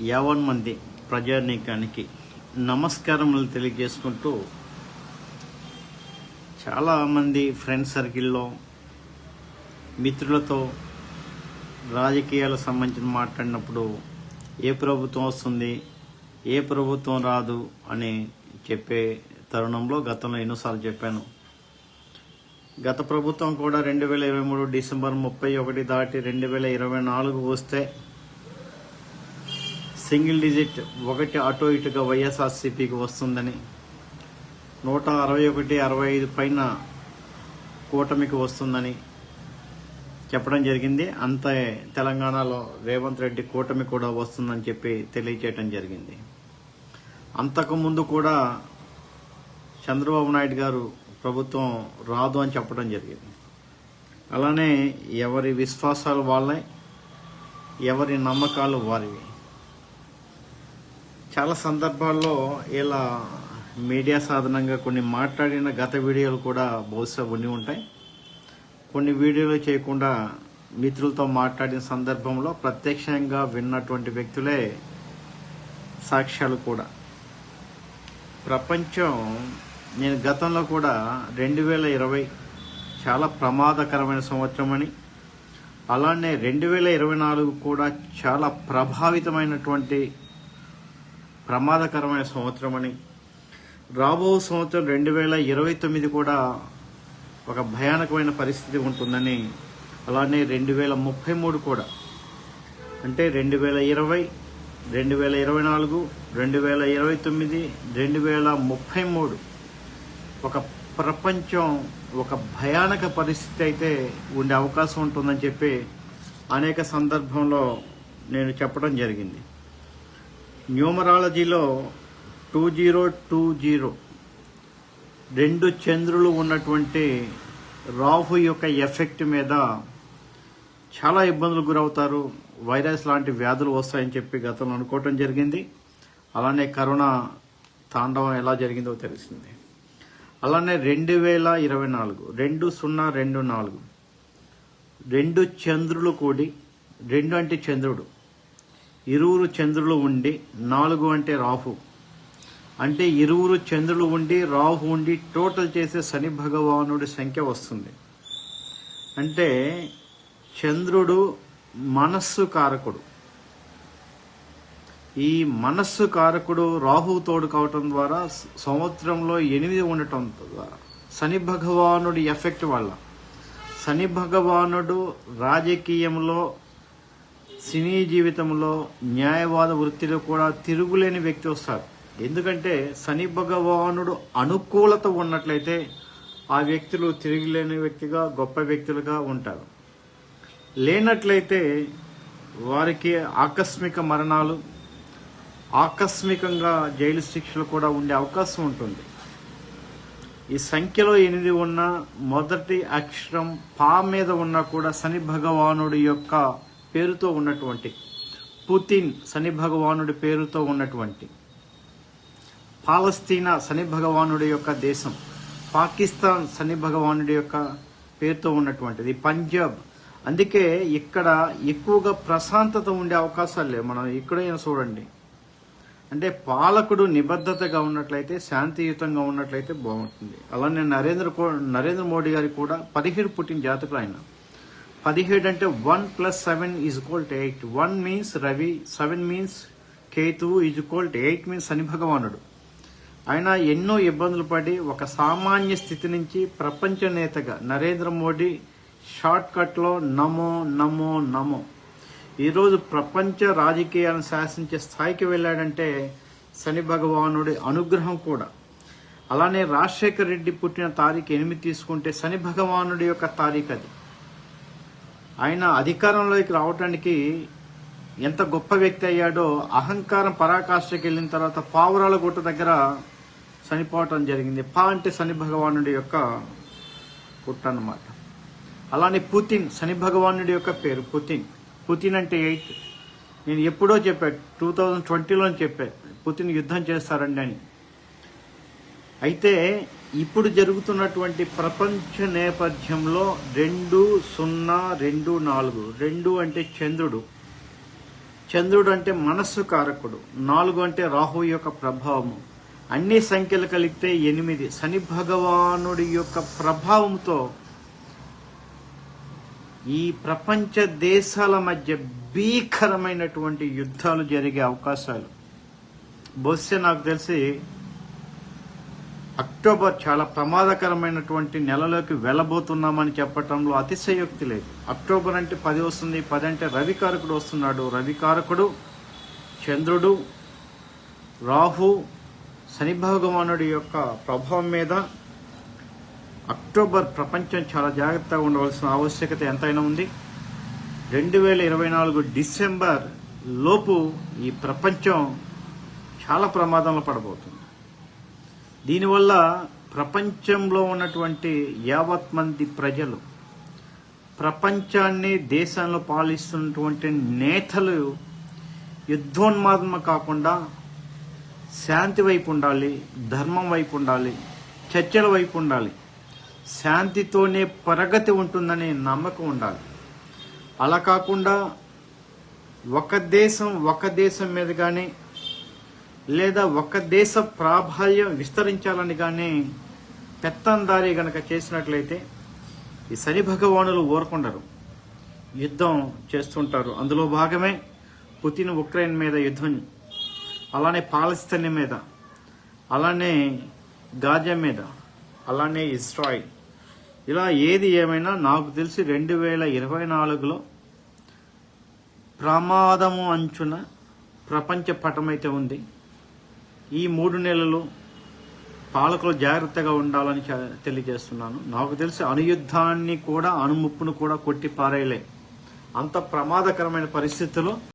యావన్ మంది ప్రజానీకానికి నమస్కారములు తెలియజేసుకుంటూ చాలామంది ఫ్రెండ్ సర్కిల్లో మిత్రులతో రాజకీయాలకు సంబంధించిన మాట్లాడినప్పుడు ఏ ప్రభుత్వం వస్తుంది ఏ ప్రభుత్వం రాదు అని చెప్పే తరుణంలో గతంలో ఎన్నోసార్లు చెప్పాను. గత ప్రభుత్వం కూడా రెండు వేల ఇరవై మూడు డిసెంబర్ ముప్పై ఒకటి దాటి రెండు వేల ఇరవై నాలుగు వస్తే సింగిల్ డిజిట్ ఒకటి అటో ఇటుగా వైఎస్ఆర్సీపీకి వస్తుందని నూట అరవై ఒకటి అరవై ఐదు పైన కూటమికి వస్తుందని చెప్పడం జరిగింది. అంతే తెలంగాణలో రేవంత్ రెడ్డి కూటమి కూడా వస్తుందని చెప్పి తెలియచేయటం జరిగింది. అంతకుముందు కూడా చంద్రబాబు నాయుడు గారు ప్రభుత్వం రాదు అని చెప్పడం జరిగింది. అలానే ఎవరి విశ్వాసాలు వాళ్ళే ఎవరి నమ్మకాలు వారివి. చాలా సందర్భాల్లో ఇలా మీడియా సాధనంగా కొన్ని మాట్లాడిన గత వీడియోలు కూడా బహుశా ఉండి ఉంటాయి. కొన్ని వీడియోలు చేయకుండా మిత్రులతో మాట్లాడిన సందర్భంలో ప్రత్యక్షంగా విన్నటువంటి వ్యక్తులే సాక్ష్యాలు కూడా. ప్రపంచం నేను గతంలో కూడా రెండు వేల ఇరవై చాలా ప్రమాదకరమైన సంవత్సరం అని అలానే రెండు వేల ఇరవై నాలుగు కూడా చాలా ప్రభావితమైనటువంటి ప్రమాదకరమైన సంవత్సరం అని. రాబో సంవత్సరం రెండు వేల ఇరవై తొమ్మిది కూడా ఒక భయానకమైన పరిస్థితి ఉంటుందని అలానే రెండు వేల ముప్పై మూడు కూడా. అంటే రెండు వేల ఇరవై రెండు వేల ఇరవై నాలుగు రెండు వేల ఇరవై తొమ్మిది రెండు వేల ముప్పై మూడు. ఒక ప్రపంచం ఒక భయానక పరిస్థితి అయితే ఉండే అవకాశం ఉంటుందని చెప్పి అనేక సందర్భంలో నేను చెప్పడం జరిగింది. న్యూమరాలజీలో టూ జీరో టూ జీరో రెండు చంద్రులు ఉన్నటువంటి రాహు యొక్క ఎఫెక్ట్ మీద చాలా ఇబ్బందులు గురవుతారు. వైరస్ లాంటి వ్యాధులు వస్తాయని చెప్పి గతంలో అనుకోవటం జరిగింది. అలానే కరోనా తాండవం ఎలా జరిగిందో తెలిసింది. అలానే రెండు వేల ఇరవై నాలుగు రెండు సున్నా రెండు నాలుగు రెండు చంద్రులు కూడి రెండు అంటే చంద్రుడు ఇరువురు చంద్రులు ఉండి నాలుగు అంటే రాహు. అంటే ఇరువురు చంద్రులు ఉండి రాహు ఉండి టోటల్ చేసే శని భగవానుడి సంఖ్య వస్తుంది. అంటే చంద్రుడు మనస్సు కారకుడు. ఈ మనస్సు కారకుడు రాహు తోడు కావటం ద్వారా సంవత్సరంలో ఎనిమిది ఉండటం ద్వారా శని భగవానుడి ఎఫెక్ట్ వల్ల. శని భగవానుడు రాజకీయంలో సినీ జీవితంలో న్యాయవాద వృత్తిలో కూడా తిరుగులేని వ్యక్తి వస్తారు ఎందుకంటే శని భగవానుడు అనుకూలత ఉన్నట్లయితే ఆ వ్యక్తులు తిరుగులేని వ్యక్తిగా గొప్ప వ్యక్తులుగా ఉంటారు. లేనట్లయితే వారికి ఆకస్మిక మరణాలు ఆకస్మికంగా జైలు శిక్షలు కూడా ఉండే అవకాశం ఉంటుంది. ఈ సంఖ్యలో ఎనిమిది ఉన్న మొదటి అక్షరం పా మీద ఉన్నా కూడా శని భగవానుడి యొక్క పేరుతో ఉన్నటువంటి పుతిన్ శని భగవానుడి పేరుతో ఉన్నటువంటి పాలస్తీనా శని భగవానుడి యొక్క దేశం పాకిస్తాన్ శని భగవానుడి యొక్క పేరుతో ఉన్నటువంటిది పంజాబ్. అందుకే ఇక్కడ ఎక్కువగా ప్రశాంతత ఉండే అవకాశాలు లేవు. మనం ఎక్కడైనా చూడండి. అంటే పాలకుడు నిబద్ధతగా ఉన్నట్లయితే శాంతియుతంగా ఉన్నట్లయితే బాగుంటుంది. అలానే నరేంద్ర నరేంద్ర మోడీ గారి కూడా పదిహేడు పుట్టిన జాతకులు ఆయన. పదిహేడు అంటే one plus seven is equal to eight. One means Ravi seven means Ketu is equal to eight means Shani భగవానుడు. ఆయన ఎన్నో ఇబ్బందులు పడి ఒక సామాన్య స్థితి నుంచి ప్రపంచ నేతగా నరేంద్ర మోడీ షార్ట్ కట్లో నమో నమో నమో. ఈరోజు ప్రపంచ రాజకీయాలను శాసించే స్థాయికి వెళ్ళాడంటే శని భగవానుడి అనుగ్రహం కూడా. అలానే రాజశేఖర రెడ్డి పుట్టిన తారీఖు ఎనిమిది తీసుకుంటే శని భగవానుడి యొక్క తారీఖు అది. ఆయన అధికారంలోకి రావటానికి ఎంత గొప్ప వ్యక్తి అయ్యాడో అహంకారం పరాకాష్ఠకి వెళ్ళిన తర్వాత పావురాల గుట్ట దగ్గర చనిపోవటం జరిగింది. పా అంటే శని భగవానుడి యొక్క గుట్ట అన్నమాట. అలానే పుతిన్ శని భగవానుడి యొక్క పేరు పుతిన్. పుతిన్ అంటే ఎయిట్. నేను ఎప్పుడో చెప్పా టూ థౌజండ్ ట్వంటీలో చెప్పా పుతిన్ యుద్ధం చేస్తారండి అని. అయితే ఇప్పుడు జరుగుతున్నటువంటి ప్రపంచ నేపథ్యంలో రెండు సున్నా రెండు నాలుగు. రెండు అంటే చంద్రుడు. చంద్రుడు అంటే మనస్సు కారకుడు. నాలుగు అంటే రాహు యొక్క ప్రభావము. అన్ని సంఖ్యలు కలిగితే ఎనిమిది. శని భగవానుడి యొక్క ప్రభావంతో ఈ ప్రపంచ దేశాల మధ్య భీకరమైనటువంటి యుద్ధాలు జరిగే అవకాశాలు. బహుశా నాకు తెలిసి అక్టోబర్ చాలా ప్రమాదకరమైనటువంటి నెలలోకి వెళ్ళబోతున్నామని చెప్పటంలో అతిశయోక్తి లేదు. అక్టోబర్ అంటే పది వస్తుంది పది అంటే రవికారకుడు వస్తున్నాడు. రవికారకుడు చంద్రుడు రాహు శని భగవానుడి యొక్క ప్రభావం మీద అక్టోబర్ ప్రపంచం చాలా జాగ్రత్తగా ఉండవలసిన ఆవశ్యకత ఎంతైనా ఉంది. రెండు వేల ఇరవై నాలుగు డిసెంబర్ లోపు ఈ ప్రపంచం చాలా ప్రమాదంలో పడబోతుంది. దీనివల్ల ప్రపంచంలో ఉన్నటువంటి యావత్ మంది ప్రజలు ప్రపంచాన్ని దేశంలో పాలిస్తున్నటువంటి నేతలు యుద్ధోన్మాదం కాకుండా శాంతి వైపు ఉండాలి ధర్మం వైపు ఉండాలి చర్చల వైపు ఉండాలి. శాంతితోనే ప్రగతి ఉంటుందనే నమ్మకం ఉండాలి. అలా కాకుండా ఒక దేశం ఒక దేశం మీద కానీ లేదా ఒక దేశ ప్రాబల్యం విస్తరించాలని కానీ పెత్తందారి గనక చేసినట్లయితే ఈ శని భగవానులు ఊరకుండరు. యుద్ధం చేస్తుంటారు. అందులో భాగమే పుతిన్ ఉక్రెయిన్ మీద యుద్ధం అలానే పాలస్తీన్ మీద అలానే గాజా మీద అలానే ఇస్రాయిల్. ఇలా ఏది ఏమైనా నాకు తెలిసి రెండు వేల ఇరవై నాలుగులో ప్రమాదము అంచున ప్రపంచ పటమైతే ఉంది. ఈ మూడు నెలలు పాలకులు జాగ్రత్తగా ఉండాలని తెలియజేస్తున్నాను. నాకు తెలిసి అనుయుద్ధాన్ని కూడా అణుముప్పును కూడా కొట్టి పారేయలే. అంత ప్రమాదకరమైన పరిస్థితుల్లో